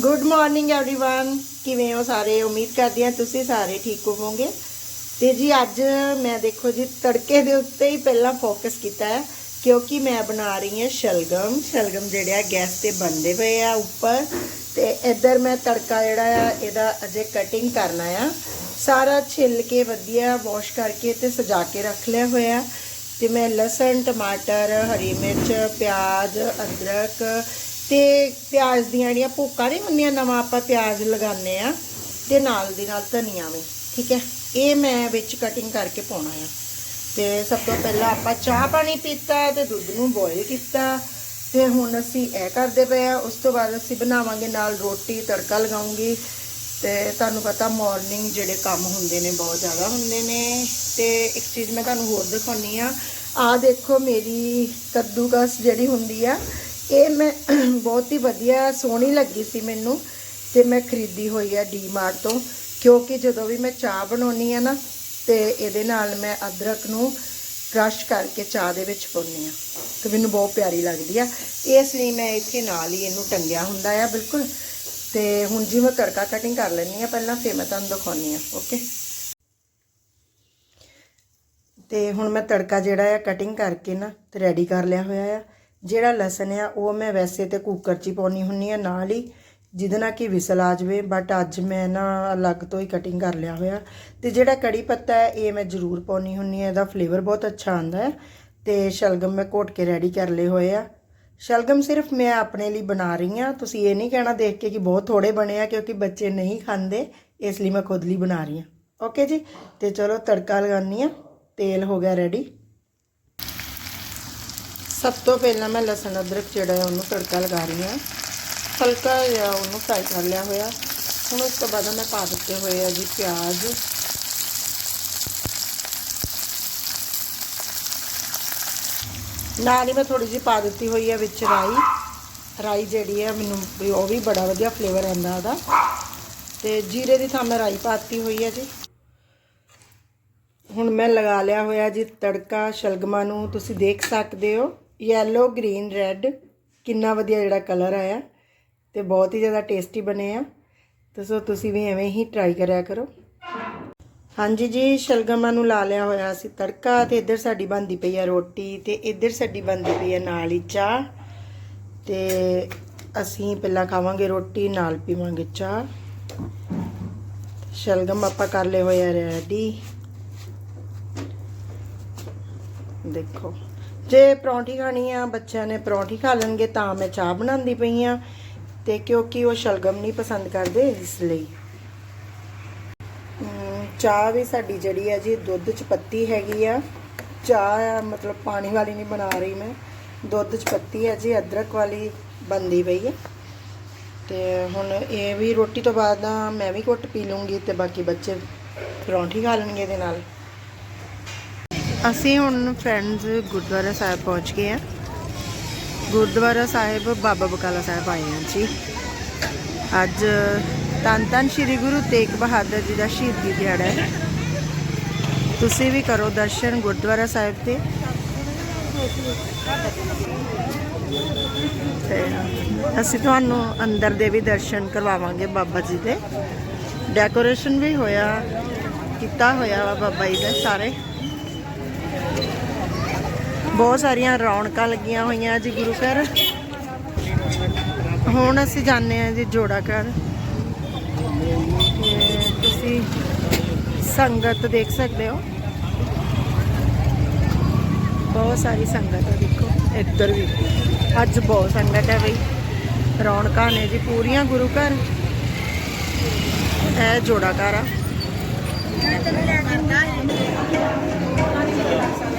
Good morning everyone ਕਿਵੇਂ ਹੋ ਸਾਰੇ ਉਮੀਦ ਕਰਦੀ ਹਾਂ ਤੁਸੀਂ ਸਾਰੇ ਠੀਕ ਹੋਵੋਗੇ ਤੇ ਜੀ ਅੱਜ ਮੈਂ ਦੇਖੋ ਜੀ ਤੜਕੇ ਦੇ ਉੱਤੇ ਹੀ ਪਹਿਲਾਂ ਫੋਕਸ ਕੀਤਾ ਹੈ ਕਿਉਂਕਿ ਮੈਂ ਬਣਾ ਰਹੀ ਹਾਂ ਸ਼ਲਗਮ ਸ਼ਲਗਮ ਜਿਹੜੇ ਆ ਗੈਸ ਤੇ ਬਣਦੇ ਪਏ ਆ ਉੱਪਰ ਤੇ ਇੱਧਰ ਮੈਂ ਤੜਕਾ ਜਿਹੜਾ ਆ ਇਹਦਾ ਅਜੇ ਕਟਿੰਗ ਕਰਨਾ ਆ ਸਾਰਾ ਛਿੱਲ ਕੇ ਵਧੀਆ ਵਾਸ਼ ਕਰਕੇ ਤੇ ਸਜਾ ਕੇ ਰੱਖ ਲਿਆ ਹੋਇਆ ਤੇ ਮੈਂ ਲਸਣ ਟਮਾਟਰ ਹਰੀ ਮਿਰਚ ਪਿਆਜ਼ ਅਦਰਕ ਤੇ ਪਿਆਜ਼ ਦੀਆਂ ਜਿਹੜੀਆਂ ਭੁੱਕਾਂ ਨਹੀਂ ਹੁੰਦੀਆਂ, ਨਵਾਂ ਆਪਾਂ ਪਿਆਜ਼ ਲਗਾਉਂਦੇ ਆ ਤੇ ਨਾਲ ਦੀ ਨਾਲ ਧਨੀਆ ਵੀ, ਠੀਕ ਹੈ? ਇਹ ਮੈਂ ਵਿੱਚ ਕਟਿੰਗ ਕਰਕੇ ਪਾਉਣਾ ਆ। ਤੇ ਸਭ ਤੋਂ ਪਹਿਲਾਂ ਆਪਾਂ ਚਾਹ ਪਾਣੀ ਪੀਤਾ ਤੇ ਦੁੱਧ ਨੂੰ ਬੋਇਲ ਕੀਤਾ ਤੇ ਹੁਣ ਅਸੀਂ ਇਹ ਕਰਦੇ ਪਏ ਆ ਉਸ ਤੋਂ ਬਾਅਦ ਅਸੀਂ ਬਣਾਵਾਂਗੇ ਨਾਲ ਰੋਟੀ, ਤੜਕਾ ਲਗਾਉਂਗੀ ਤੇ ਤੁਹਾਨੂੰ ਪਤਾ ਮਾਰਨਿੰਗ ਜਿਹੜੇ ਕੰਮ ਹੁੰਦੇ ਨੇ ਬਹੁਤ ਜ਼ਿਆਦਾ ਹੁੰਦੇ ਨੇ ਤੇ ਇੱਕ ਚੀਜ਼ ਮੈਂ ਤੁਹਾਨੂੰ ਹੋਰ ਦਿਖਾਉਣੀ ਆ। ਆ ਦੇਖੋ ਮੇਰੀ ਕੱਦੂਕਸ ਜਿਹੜੀ ਹੁੰਦੀ ਆ ਇਹ ਮੈਂ ਬਹੁਤ ਹੀ ਵਧੀਆ ਸੋਹਣੀ ਲੱਗੀ ਸੀ ਮੈਨੂੰ ਤੇ ਮੈਂ ਖਰੀਦੀ ਹੋਈ ਆ ਡੀਮਾਰਟ ਤੋਂ, ਕਿਉਂਕਿ ਜਦੋਂ ਵੀ ਮੈਂ ਚਾਹ ਬਣਾਉਣੀ ਆ ਨਾ, ਤੇ ਇਹਦੇ ਨਾਲ ਮੈਂ ਅਦਰਕ ਨੂੰ ਕ੍ਰਸ਼ ਕਰਕੇ ਚਾਹ ਦੇ ਵਿੱਚ ਪਾਉਂਦੀ ਆ। ਤੇ ਮੈਨੂੰ ਬਹੁਤ ਪਿਆਰੀ ਲੱਗਦੀ ਆ। ਇਸ ਲਈ ਮੈਂ ਇੱਥੇ ਨਾਲ ਹੀ ਇਹਨੂੰ ਟੰਗਿਆ ਹੁੰਦਾ ਆ, ਬਿਲਕੁਲ। ਤੇ ਹੁਣ ਜੀ ਮੈਂ ਤੜਕਾ ਕਟਿੰਗ ਕਰ ਲੈਣੀ ਆ ਪਹਿਲਾਂ, ਫਿਰ ਮੈਂ ਤੁਹਾਨੂੰ ਦਿਖਾਉਣੀ ਆ, ਓਕੇ? ਤੇ ਹੁਣ ਮੈਂ ਤੜਕਾ ਜਿਹੜਾ ਆ ਕਟਿੰਗ ਕਰਕੇ ਨਾ, ਤੇ ਰੈਡੀ ਕਰ ਲਿਆ ਹੋਇਆ ਆ। ਜਿਹੜਾ ਲਸਣ ਆ, ਉਹ ਮੈਂ ਵੈਸੇ ਤੇ ਕੁੱਕਰ 'ਚ ਹੀ ਪਾਉਣੀ ਹੁੰਨੀ ਆ ਨਾਲ ਹੀ, ਜਿਹਦੇ ਨਾਲ ਕਿ ਵਿਸਲ ਆ ਜਾਵੇ ਬਟ ਅੱਜ ਮੈਂ ਨਾ ਅਲੱਗ ਤੋਂ ਹੀ ਕਟਿੰਗ ਕਰ ਲਿਆ ਹੋਇਆ। ਤੇ ਜਿਹੜਾ ਕੜੀ ਪੱਤਾ ਹੈ, ਇਹ ਮੈਂ ਜ਼ਰੂਰ ਪਾਉਣੀ ਹੁੰਨੀ ਆ, ਇਹਦਾ ਫਲੇਵਰ ਬਹੁਤ ਅੱਛਾ ਆਉਂਦਾ ਹੈ। ਤੇ ਸ਼ਲਗਮ ਮੈਂ ਘੋਟ ਕੇ ਰੈਡੀ ਕਰ ਲਏ ਹੋਏ ਆ। ਸ਼ਲਗਮ ਸਿਰਫ ਮੈਂ ਆਪਣੇ ਲਈ ਬਣਾ ਰਹੀ ਆ। ਤੁਸੀਂ ਇਹ ਨਹੀਂ ਕਹਿਣਾ ਦੇਖ ਕੇ ਕਿ ਬਹੁਤ ਥੋੜੇ ਬਣੇ ਆ, ਕਿਉਂਕਿ ਬੱਚੇ ਨਹੀਂ ਖਾਂਦੇ, ਇਸ ਲਈ ਮੈਂ ਖੁਦ ਲਈ ਬਣਾ ਰਹੀ ਆ। ਓਕੇ ਜੀ? ਤੇ ਚਲੋ ਤੜਕਾ ਲਗਾਉਣੀ ਆ, ਤੇਲ ਹੋ ਗਿਆ ਰੈਡੀ ਸਭ ਤੋਂ ਪਹਿਲਾਂ ਮੈਂ ਲਸਣ ਅਦਰਕ ਜਿਹੜਾ ਹੈ ਉਹਨੂੰ ਤੜਕਾ ਲਗਾ ਰਹੀ ਹਾਂ। ਹਲਕਾ ਜਿਹਾ ਉਹਨੂੰ ਫਰਾਈ ਕਰ ਲਿਆ ਹੋਇਆ। ਹੁਣ ਉਸ ਤੋਂ ਬਾਅਦ ਮੈਂ ਪਾ ਦਿੱਤੇ ਹੋਏ ਆ ਜੀ ਪਿਆਜ਼। ਨਾਲ ਹੀ ਮੈਂ ਥੋੜੀ ਜਿਹੀ ਪਾ ਦਿੱਤੀ ਹੋਈ ਹੈ ਵਿੱਚ ਰਾਈ। ਰਾਈ ਜਿਹੜੀ ਹੈ ਮੈਨੂੰ ਉਹ ਵੀ ਬੜਾ ਵਧੀਆ ਫਲੇਵਰ ਆਉਂਦਾ ਉਹਦਾ। ਤੇ ਜੀਰੇ ਦੀ ਥਾਂ ਮੈਂ ਰਾਈ ਪਾਤੀ ਹੋਈ ਹੈ ਜੀ। ਹੁਣ ਮੈਂ ਲਗਾ ਲਿਆ ਹੋਇਆ ਜੀ ਤੜਕਾ, ਸ਼ਲਗਮਾਂ ਨੂੰ। ਤੁਸੀਂ ਦੇਖ ਸਕਦੇ ਹੋ। ਯੈਲੋ ਗ੍ਰੀਨ ਰੈੱਡ ਕਿੰਨਾ ਵਧੀਆ ਜਿਹੜਾ ਕਲਰ ਆਇਆ ਤੇ ਬਹੁਤ ਹੀ ਜ਼ਿਆਦਾ ਟੇਸਟੀ ਬਣੇ ਆ। ਤੇ ਸੋ ਤੁਸੀਂ ਵੀ ਐਵੇਂ ਹੀ ਟਰਾਈ ਕਰਿਆ ਕਰੋ। ਹਾਂਜੀ ਜੀ, ਸ਼ਲਗਮਾਂ ਨੂੰ ਲਾ ਲਿਆ ਹੋਇਆ ਸੀ ਤੜਕਾ ਤੇ ਇੱਧਰ ਸਾਡੀ ਬਣਦੀ ਪਈ ਆ ਰੋਟੀ ਤੇ ਇੱਧਰ ਸਾਡੀ ਬਣਦੀ ਪਈ ਆ ਨਾਲ ਹੀ ਚਾਹ। ਤੇ ਅਸੀਂ ਪਹਿਲਾਂ ਖਾਵਾਂਗੇ ਰੋਟੀ, ਨਾਲ ਪੀਵਾਂਗੇ ਚਾਹ। ਸ਼ਲਗਮ ਆਪਾਂ ਕਰ ਲਏ ਹੋਏ ਆ ਰੈਡੀ ਦੇਖੋ। ਜੇ ਪਰੌਂਠੀ ਖਾਣੀ ਆ, ਬੱਚਿਆਂ ਨੇ ਪਰੌਂਠੀ ਖਾ ਲੈਣਗੇ ਤਾਂ ਮੈਂ ਚਾਹ ਬਣਾਉਂਦੀ ਪਈ ਆ ਤੇ ਕਿਉਂਕਿ ਉਹ ਸ਼ਲਗਮ ਨਹੀਂ ਪਸੰਦ ਕਰਦੇ ਇਸ ਲਈ। ਚਾਹ ਵੀ ਸਾਡੀ ਜਿਹੜੀ ਹੈ ਜੀ, ਦੁੱਧ ਚ ਪੱਤੀ ਹੈਗੀ ਆ। ਚਾਹ ਮਤਲਬ ਪਾਣੀ ਵਾਲੀ ਨਹੀਂ ਬਣਾ ਰਹੀ ਮੈਂ। ਦੁੱਧ ਚ ਪੱਤੀ ਹੈ ਜੀ, ਅਦਰਕ ਵਾਲੀ ਬੰਦੀ ਪਈ ਹੈ ਤੇ ਹੁਣ ਇਹ ਵੀ ਰੋਟੀ ਤੋਂ ਬਾਅਦ ਮੈਂ ਵੀ ਘੁੱਟ ਪੀ ਲੂੰਗੀ ਤੇ ਬਾਕੀ ਬੱਚੇ ਪਰੌਂਠੀ ਖਾ ਲੈਣਗੇ ਇਹਦੇ ਨਾਲ। ਅਸੀਂ ਹੁਣ ਫਰੈਂਡਸ ਗੁਰਦੁਆਰਾ ਸਾਹਿਬ ਪਹੁੰਚ ਗਏ ਆ ਗੁਰਦੁਆਰਾ ਸਾਹਿਬ ਬਾਬਾ ਬਕਾਲਾ ਸਾਹਿਬ ਆਏ ਹਾਂ ਜੀ। ਅੱਜ ਧੰਨ ਧੰਨ ਸ੍ਰੀ ਗੁਰੂ ਤੇਗ ਬਹਾਦਰ ਜੀ ਦਾ ਸ਼ਹੀਦੀ ਦਿਹਾੜਾ ਹੈ। ਤੁਸੀਂ ਵੀ ਕਰੋ ਦਰਸ਼ਨ ਗੁਰਦੁਆਰਾ ਸਾਹਿਬ ਤੇ। ਤੇ ਅਸੀਂ ਤੁਹਾਨੂੰ ਅੰਦਰ ਦੇ ਵੀ ਦਰਸ਼ਨ ਕਰਵਾਵਾਂਗੇ ਬਾਬਾ ਜੀ ਦੇ। ਡੈਕੋਰੇਸ਼ਨ ਵੀ ਹੋਇਆ, ਕੀਤਾ ਹੋਇਆ ਵਾ ਬਾਬਾ ਜੀ ਦੇ ਸਾਰੇ। ਬਹੁਤ ਸਾਰੀਆਂ ਰੌਣਕਾਂ ਲੱਗੀਆਂ ਹੋਈਆਂ ਜੀ ਗੁਰੂ ਘਰ। ਹੁਣ ਅਸੀਂ ਜਾਂਦੇ ਹਾਂ ਜੀ ਜੋੜਾ ਘਰ। ਤੁਸੀਂ ਸੰਗਤ ਦੇਖ ਸਕਦੇ ਹੋ। ਬਹੁਤ ਸਾਰੀ ਸੰਗਤ ਹੈ ਦੇਖੋ। ਇੱਧਰ ਵੀ ਅੱਜ ਬਹੁਤ ਸੰਗਤ ਹੈ ਬਈ। ਰੌਣਕਾਂ ਨੇ ਜੀ ਪੂਰੀਆਂ ਗੁਰੂ ਘਰ। ਇਹ ਜੋੜਾ ਘਰ ਆ। Yeah.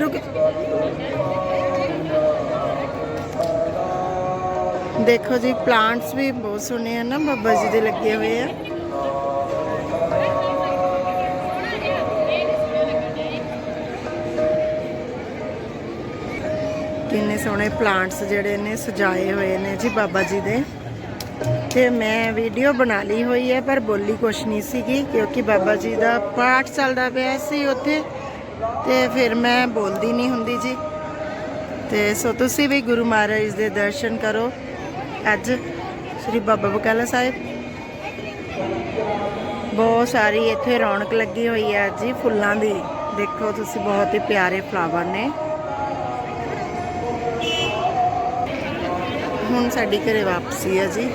ਰੁਕ। ਦੇਖੋ ਜੀ ਪਲਾਂਟਸ ਵੀ ਬਹੁਤ ਸੋਹਣੇ ਆ ਨਾ, ਬਾਬਾ ਜੀ ਦੇ ਲੱਗੇ ਹੋਏ ਆ। ਕਿੰਨੇ ਸੋਹਣੇ ਪਲਾਂਟਸ ਜਿਹੜੇ ਨੇ, ਸਜਾਏ ਹੋਏ ਨੇ ਜੀ ਬਾਬਾ ਜੀ ਦੇ। ਤੇ ਮੈਂ ਵੀਡੀਓ ਬਣਾ ਲਈ ਹੋਈ ਹੈ, ਪਰ ਬੋਲੀ ਕੁਛ ਨਹੀਂ ਸੀਗੀ, ਕਿਉਂਕਿ ਬਾਬਾ ਜੀ ਦਾ ਪਾਠ ਚੱਲਦਾ ਪਿਆ ਸੀ ਉੱਥੇ। ਤੇ ਫਿਰ ਮੈਂ ਬੋਲਦੀ ਨਹੀਂ ਹੁੰਦੀ ਜੀ। ਤੇ ਸੋ ਤੁਸੀਂ ਵੀ ਗੁਰੂ ਮਹਾਰਾਜ ਦੇ ਦਰਸ਼ਨ ਕਰੋ। ਅੱਜ ਸ੍ਰੀ ਬਾਬਾ ਬਕਾਲਾ ਸਾਹਿਬ। ਬਹੁਤ ਸਾਰੀ ਇੱਥੇ ਰੌਣਕ ਲੱਗੀ ਹੋਈ ਹੈ ਜੀ, ਫੁੱਲਾਂ ਦੀ। ਦੇਖੋ ਤੁਸੀਂ ਬਹੁਤ ਹੀ ਪਿਆਰੇ ਫਲਾਵਰ ਨੇ। ਹੁਣ ਸਾਡੀ ਘਰੇ ਵਾਪਸੀ ਹੈ ਜੀ।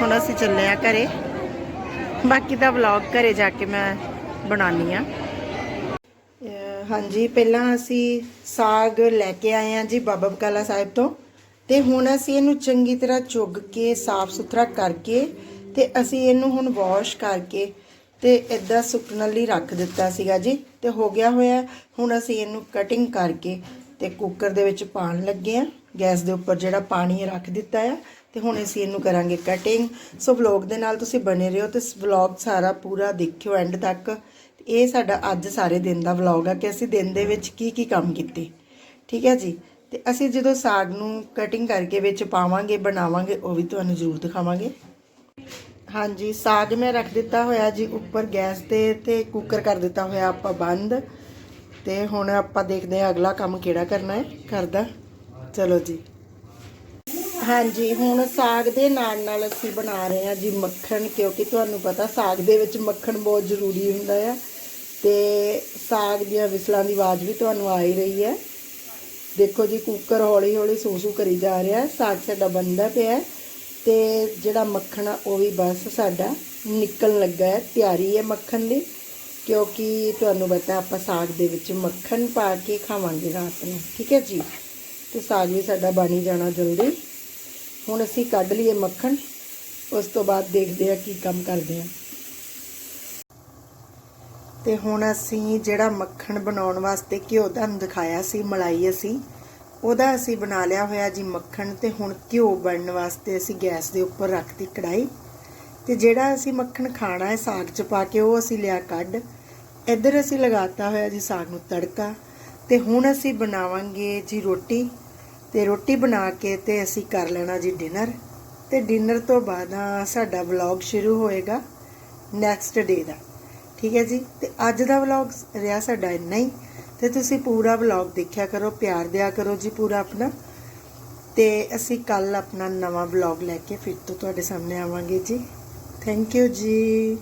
ਹੁਣ ਅਸੀਂ ਚੱਲੇ ਆ ਘਰੇ। ਬਾਕੀ ਦਾ ਵਲੌਗ ਘਰੇ ਜਾ ਕੇ ਮੈਂ ਬਣਾਉਣੀ ਆ ਹਾਂਜੀ, ਪਹਿਲਾਂ ਅਸੀਂ ਸਾਗ ਲੈ ਕੇ ਆਏ ਆ ਜੀ ਬਾਬਾ ਬਕਾਲਾ ਸਾਹਿਬ ਤੋਂ ਤੇ ਹੁਣ ਅਸੀਂ ਇਹਨੂੰ ਚੰਗੀ ਤਰ੍ਹਾਂ ਚੁੱਗ ਕੇ, ਸਾਫ਼ ਸੁਥਰਾ ਕਰਕੇ ਤੇ ਅਸੀਂ ਇਹਨੂੰ ਹੁਣ ਵਾਸ਼ ਕਰਕੇ ਤੇ ਇਦਾਂ ਸੁੱਕਣ ਲਈ ਰੱਖ ਦਿੱਤਾ ਸੀਗਾ ਜੀ ਤੇ ਹੋ ਗਿਆ ਹੋਇਆ। ਹੁਣ ਅਸੀਂ ਇਹਨੂੰ ਕਟਿੰਗ ਕਰਕੇ ਤੇ ਕੁੱਕਰ ਦੇ ਵਿੱਚ ਪਾਣ ਲੱਗੇ ਆ ਗੈਸ ਦੇ ਉੱਪਰ ਜਿਹੜਾ ਪਾਣੀ ਰੱਖ ਦਿੱਤਾ ਆ ਤੇ ਹੁਣ ਅਸੀਂ ਇਹਨੂੰ ਕਰਾਂਗੇ ਕਟਿੰਗ ਸੋ ਵਲੌਗ ਦੇ ਨਾਲ ਤੁਸੀਂ ਬਣੇ ਰਹੋ ਤੇ ਵਲੌਗ ਸਾਰਾ ਪੂਰਾ ਦੇਖਿਓ ਐਂਡ ਤੱਕ। ਇਹ ਸਾਡਾ ਅੱਜ ਸਾਰੇ ਦਿਨ ਦਾ ਵਲੌਗ ਆ ਕਿ ਅਸੀਂ ਦਿਨ ਦੇ ਵਿੱਚ ਕੀ ਕੀ ਕੰਮ ਕੀਤੇ। ਠੀਕ ਹੈ ਜੀ? ਤੇ ਅਸੀਂ ਜਦੋਂ ਸਾਗ ਨੂੰ ਕਟਿੰਗ ਕਰਕੇ ਵਿੱਚ ਪਾਵਾਂਗੇ, ਬਣਾਵਾਂਗੇ, ਉਹ ਵੀ ਤੁਹਾਨੂੰ ਜ਼ਰੂਰ ਦਿਖਾਵਾਂਗੇ। ਹਾਂਜੀ, ਸਾਗ ਮੈਂ ਰੱਖ ਦਿੱਤਾ ਹੋਇਆ ਜੀ ਉੱਪਰ ਗੈਸ ਤੇ ਤੇ ਕੁੱਕਰ ਕਰ ਦਿੱਤਾ ਹੋਇਆ ਆਪਾਂ ਬੰਦ। ਤੇ ਹੁਣ ਆਪਾਂ ਦੇਖਦੇ ਹਾਂ ਅਗਲਾ ਕੰਮ ਕਿਹੜਾ ਕਰਨਾ ਹੈ। ਕਰਦਾ। ਚਲੋ ਜੀ। ਹਾਂਜੀ, ਹੁਣ ਸਾਗ ਦੇ ਨਾਲ ਨਾਲ ਅਸੀਂ ਬਣਾ ਰਹੇ ਹਾਂ ਜੀ ਮੱਖਣ, ਕਿਉਂਕਿ ਤੁਹਾਨੂੰ ਪਤਾ ਸਾਗ ਦੇ ਵਿੱਚ ਮੱਖਣ ਬਹੁਤ ਜ਼ਰੂਰੀ ਹੁੰਦਾ ਆ ਤੇ ਸਾਗ ਦੀਆਂ ਵਿਸਲਾਂ ਦੀ ਆਵਾਜ਼ ਵੀ ਤੁਹਾਨੂੰ ਆ ਹੀ ਰਹੀ ਹੈ। ਦੇਖੋ ਜੀ ਕੁੱਕਰ ਹੌਲੀ ਹੌਲੀ ਸੂਸੂ ਕਰੀ ਜਾ ਰਿਹਾ ਸਾਗ ਸਾਡਾ ਬੰਦਾ ਪਿਆ ਹੈ ਤੇ ਜਿਹੜਾ ਮੱਖਣ ਆ, ਉਹ ਵੀ ਬਸ ਸਾਡਾ ਨਿਕਲਣ ਲੱਗਾ ਹੈ, ਤਿਆਰੀ ਹੈ ਮੱਖਣ ਦੀ, ਕਿਉਂਕਿ ਤੁਹਾਨੂੰ ਪਤਾ ਆਪਾਂ ਸਾਗ ਦੇ ਵਿੱਚ ਮੱਖਣ ਪਾ ਕੇ ਖਾਵਾਂਗੇ ਰਾਤ ਨੂੰ, ਠੀਕ ਹੈ ਜੀ? ਤੇ ਸਾਗ ਵੀ ਸਾਡਾ ਬਣੀ ਜਾਣਾ ਜਲਦੀ। ਹੁਣ ਅਸੀਂ ਕੱਢ ਲਈਏ ਮੱਖਣ, ਉਸ ਤੋਂ ਬਾਅਦ ਦੇਖਦੇ ਆ ਕੀ ਕੰਮ ਕਰਦੇ ਆ ਤੇ ਹੁਣ ਅਸੀਂ ਜਿਹੜਾ ਮੱਖਣ ਬਣਾਉਣ ਵਾਸਤੇ ਘਿਓ ਤੁਹਾਨੂੰ ਦਿਖਾਇਆ ਸੀ, ਮਲਾਈ ਅਸੀਂ, ਉਹਦਾ ਅਸੀਂ ਬਣਾ ਲਿਆ ਹੋਇਆ ਜੀ ਮੱਖਣ ਤੇ ਹੁਣ ਘਿਓ ਬਣਨ ਵਾਸਤੇ ਅਸੀਂ ਗੈਸ ਦੇ ਉੱਪਰ ਰੱਖਤੀ ਕੜਾਈ ਤੇ ਜਿਹੜਾ ਅਸੀਂ ਮੱਖਣ ਖਾਣਾ ਹੈ ਸਾਗ 'ਚ ਪਾ ਕੇ, ਉਹ ਅਸੀਂ ਲਿਆ ਕੱਢ। ਇੱਧਰ ਅਸੀਂ ਲਗਾਤਾ ਹੋਇਆ ਜੀ ਸਾਗ ਨੂੰ ਤੜਕਾ। ਤੇ ਹੁਣ ਅਸੀਂ ਬਣਾਵਾਂਗੇ ਜੀ ਰੋਟੀ। ਤੇ ਰੋਟੀ ਬਣਾ ਕੇ ਤੇ ਅਸੀਂ ਕਰ ਲੈਣਾ ਜੀ ਡਿਨਰ। ਤੇ ਡਿਨਰ ਤੋਂ ਬਾਅਦ ਸਾਡਾ ਵਲੌਗ ਸ਼ੁਰੂ ਹੋਏਗਾ ਨੈਕਸਟ ਡੇ ਦਾ। ਠੀਕ ਹੈ ਜੀ? ਤੇ ਅੱਜ ਦਾ ਵਲੌਗ ਰਿਹਾ ਸਾਡਾ ਇੰਨਾ ਹੀ। ਤੇ ਤੁਸੀਂ ਪੂਰਾ ਵਲੌਗ ਦੇਖਿਆ ਕਰੋ, ਪਿਆਰ ਦਿਆ ਕਰੋ ਜੀ ਪੂਰਾ ਆਪਣਾ। ਤੇ ਅਸੀਂ ਕੱਲ ਆਪਣਾ ਨਵਾਂ ਵਲੌਗ ਲੈ ਕੇ ਫਿਰ ਤੋਂ ਤੁਹਾਡੇ ਸਾਹਮਣੇ ਆਵਾਂਗੇ ਜੀ। ਥੈਂਕ ਯੂ ਜੀ।